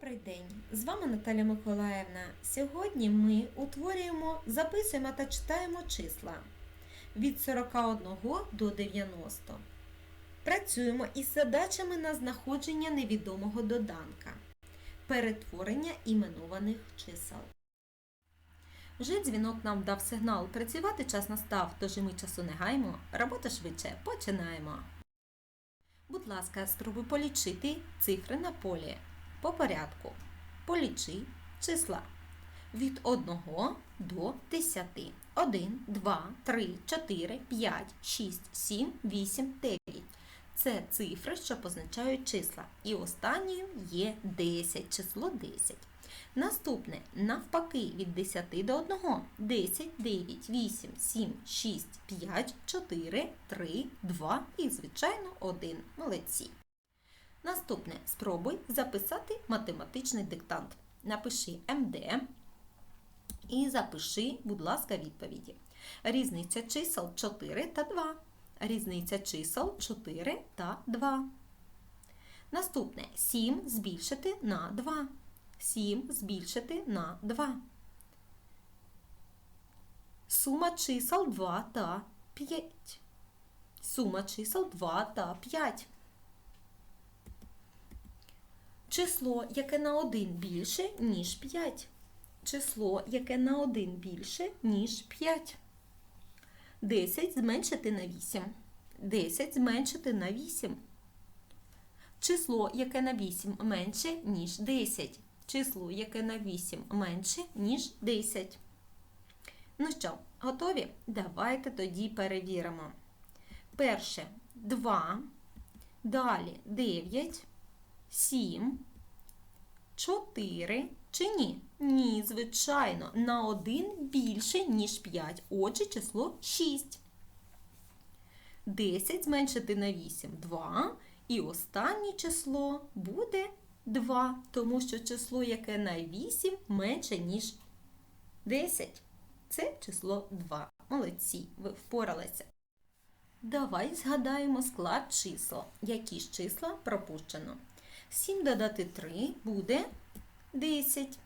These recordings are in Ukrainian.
Добрий день! З вами Наталя Миколаївна. Сьогодні ми утворюємо, записуємо та читаємо числа від 41 до 90. Працюємо із задачами на знаходження невідомого доданка, перетворення іменованих чисел. Вже дзвінок нам дав сигнал працювати час настав, тож і ми часу не гаймо. Робота швидше починаємо. Будь ласка, спробуй полічити цифри на полі. По порядку. Полічи числа від 1 до 10. 1, 2, 3, 4, 5, 6, 7, 8, 9. Це цифри, що позначають числа. І останньою є 10, число 10. Наступне навпаки від 10 до 1. 10, 9, 8, 7, 6, 5, 4, 3, 2 і, звичайно, 1. Молодці. Наступне спробуй записати математичний диктант. Напиши МД і запиши, будь ласка, відповіді. Різниця чисел 4 та 2. Різниця чисел 4 та 2. Наступне 7 збільшити на 2. 7 збільшити на 2. Сума чисел 2 та 5. Сума чисел 2 та 5. Число, яке на 1 більше, ніж 5. Число, яке на 1 більше, ніж 5. 10 зменшити на 8. 10 зменшити на 8. Число, яке на 8 менше, ніж 10. Число, яке на 8 менше, ніж 10. Ну що, готові? Давайте тоді перевіримо. Перше 2. Далі 9. 7, 4 чи ні? Ні, звичайно, на 1 більше, ніж 5. Отже, число 6. 10 зменшити на 8 2. І останнє число буде 2, тому що число, яке на 8 менше, ніж 10. Це число 2. Молодці, ви впоралися. Давай згадаємо склад чисел. Які ж числа пропущено? 7 додати 3 буде 10.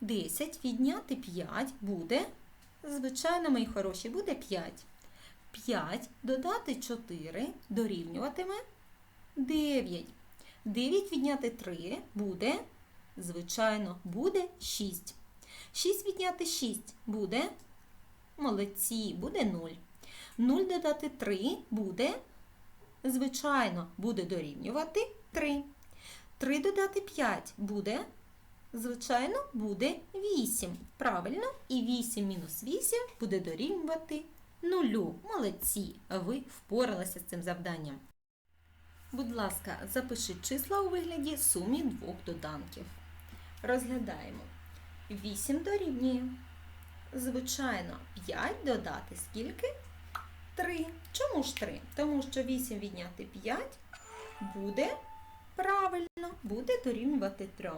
10 відняти 5 буде, звичайно, мої хороші, буде 5. 5 додати 4 дорівнюватиме 9. 9 відняти 3 буде, звичайно, буде 6. 6 відняти 6 буде, молодці, буде 0. 0 додати 3 буде, звичайно, буде дорівнювати 3. 3 додати 5 буде, звичайно, буде 8. Правильно, і 8 мінус 8 буде дорівнювати 0. Молодці, ви впоралися з цим завданням. Будь ласка, запиши числа у вигляді сумі двох доданків. Розглядаємо. 8 дорівнює. Звичайно, 5 додати скільки? 3. Чому ж 3? Тому що 8 відняти 5 буде Правильно, буде дорівнювати 3.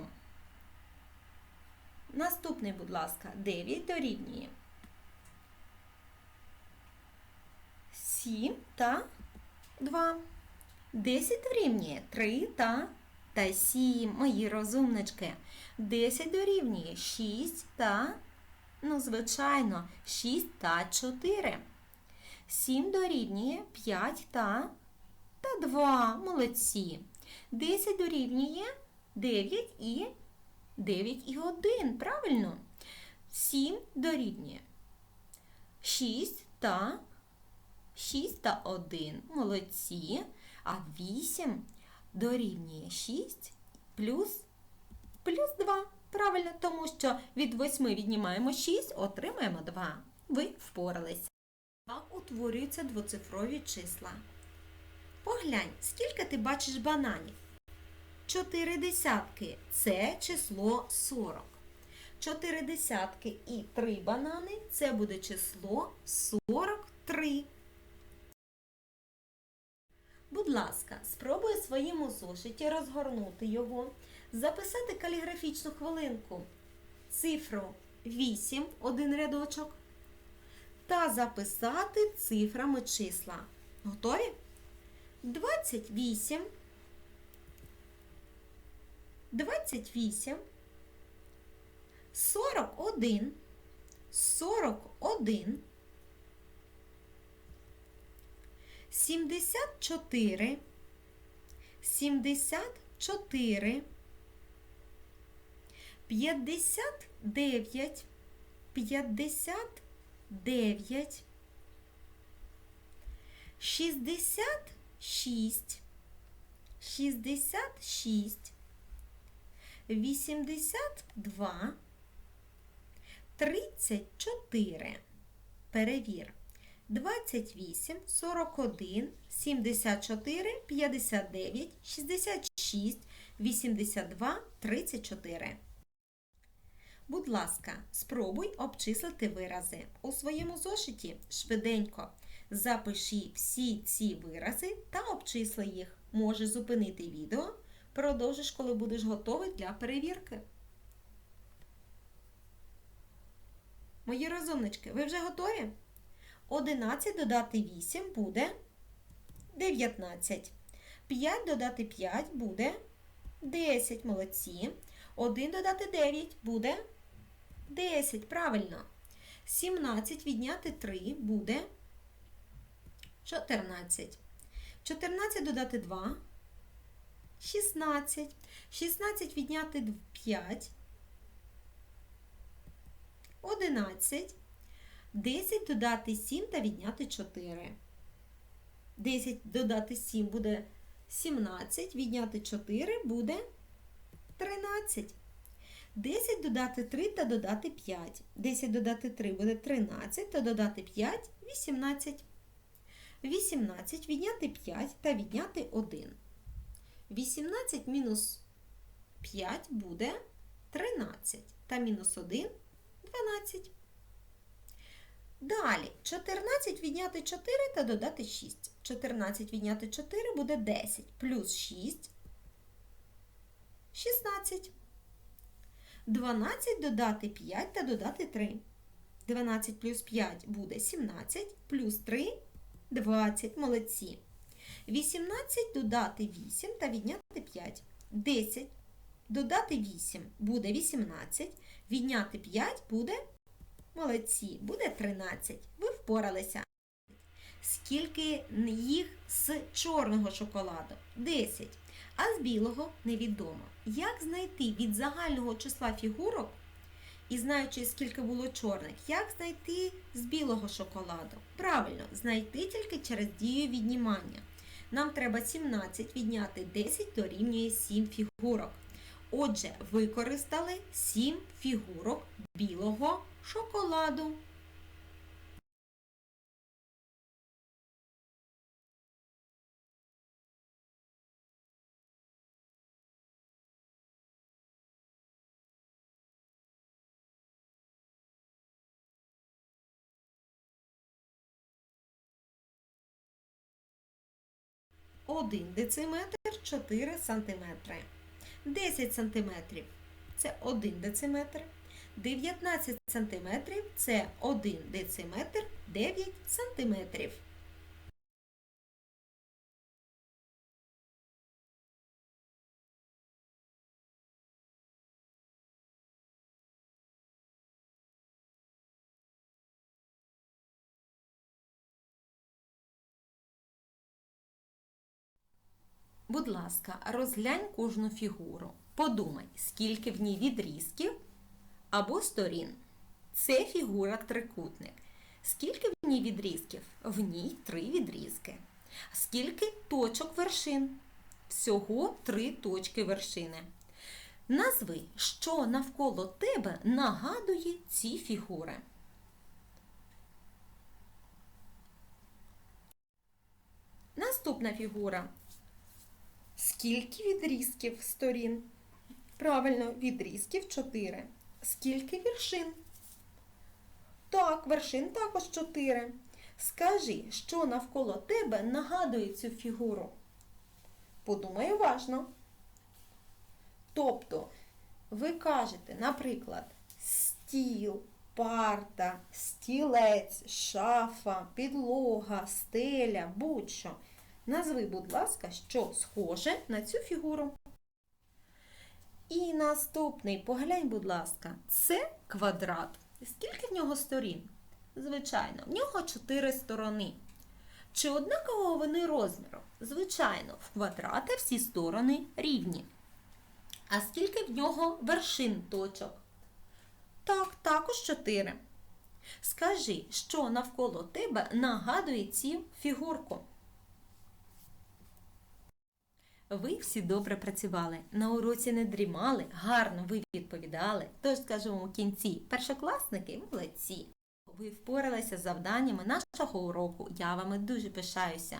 Наступний, будь ласка, 9 дорівнює 7 та 2. 10 дорівнює 3 та та 7. Мої розумнички. 10 дорівнює 6 та, ну, звичайно, 6 та 4. 7 дорівнює 5 та та 2. Молодці. 10 дорівнює 9 і 9 і 1. Правильно? 7 дорівнює 6 та 6 та 1. Молодці. А 8 дорівнює 6 плюс, плюс 2. Правильно, тому що від 8 віднімаємо 6, отримаємо 2. Ви впоралися. Так утворюються двоцифрові числа. Поглянь, скільки ти бачиш бананів? Чотири десятки це число 40. Чотири десятки і три банани це буде число 43. Будь ласка, спробуй у своєму зошиті розгорнути його, записати каліграфічну хвилинку, цифру 8, один рядочок, та записати цифрами числа. Готові? 28, 28, 41, 41, 74, 74, 59, 59, 66, 66, 82, 34. Перевір. 28, 41, 74, 59, 66, 82, 34. Будь ласка, спробуй обчислити вирази. У своєму зошиті швиденько запиши всі ці вирази та обчисли їх. Можеш зупинити відео. Продовжиш, коли будеш готовий для перевірки. Мої розумнички, ви вже готові? 11 додати 8 буде 19. 5 додати 5 буде 10. Молодці. 1 додати 9 буде 10. Правильно. 17 відняти 3 буде 14. 14 додати 2 16. 16 відняти 5 11. 10 додати 7 та відняти 4. 10 додати 7 буде 17, відняти 4 буде 13. 10 додати 3 та додати 5. 10 додати 3 буде 13 та додати 5 18. 18 відняти 5 та відняти 1. 18 мінус 5 буде 13 та мінус 1 12. Далі 14 відняти 4 та додати 6. 14 відняти 4 буде 10, плюс 6 16. 12 додати 5 та додати 3. 12 плюс 5 буде 17, плюс 3 20. Молодці. 18 додати 8 та відняти 5. 10. Додати 8 буде 18. Відняти 5 буде молодці, буде 13. Ви впоралися. Скільки їх з чорного шоколаду? 10. А з білого невідомо. Як знайти від загального числа фігурок, і знаючи, скільки було чорних, як знайти з білого шоколаду? Правильно, знайти тільки через дію віднімання. Нам треба 17 відняти 10 дорівнює 7 фігурок. Отже, використали 7 фігурок білого шоколаду. Один дециметр 4 сантиметри. 10 сантиметрів це 1 дециметр. 19 сантиметрів це 1 дециметр 9 сантиметрів. Будь ласка, розглянь кожну фігуру. Подумай, скільки в ній відрізків або сторін. Це фігура трикутник. Скільки в ній відрізків? В ній три відрізки. Скільки точок вершин? Всього три точки вершини. Назви, що навколо тебе нагадує ці фігури. Наступна фігура. Скільки відрізків сторін? Правильно, відрізків 4. Скільки вершин? Так, вершин також 4. Скажи, що навколо тебе нагадує цю фігуру? Подумай уважно. Тобто, ви кажете, наприклад, стіл, парта, стілець, шафа, підлога, стеля, будь-що. Назви, будь ласка, що схоже на цю фігуру. І наступний, поглянь, будь ласка, це квадрат. Скільки в нього сторін? Звичайно, в нього чотири сторони. Чи однаково вони розміром? Звичайно, в квадрата всі сторони рівні. А скільки в нього вершин точок? Так, також чотири. Скажи, що навколо тебе нагадує цю фігурку? Ви всі добре працювали, на уроці не дрімали, гарно ви відповідали. Тож скажемо у кінці, першокласники молодці. Ви впоралися з завданнями нашого уроку. Я вами дуже пишаюся.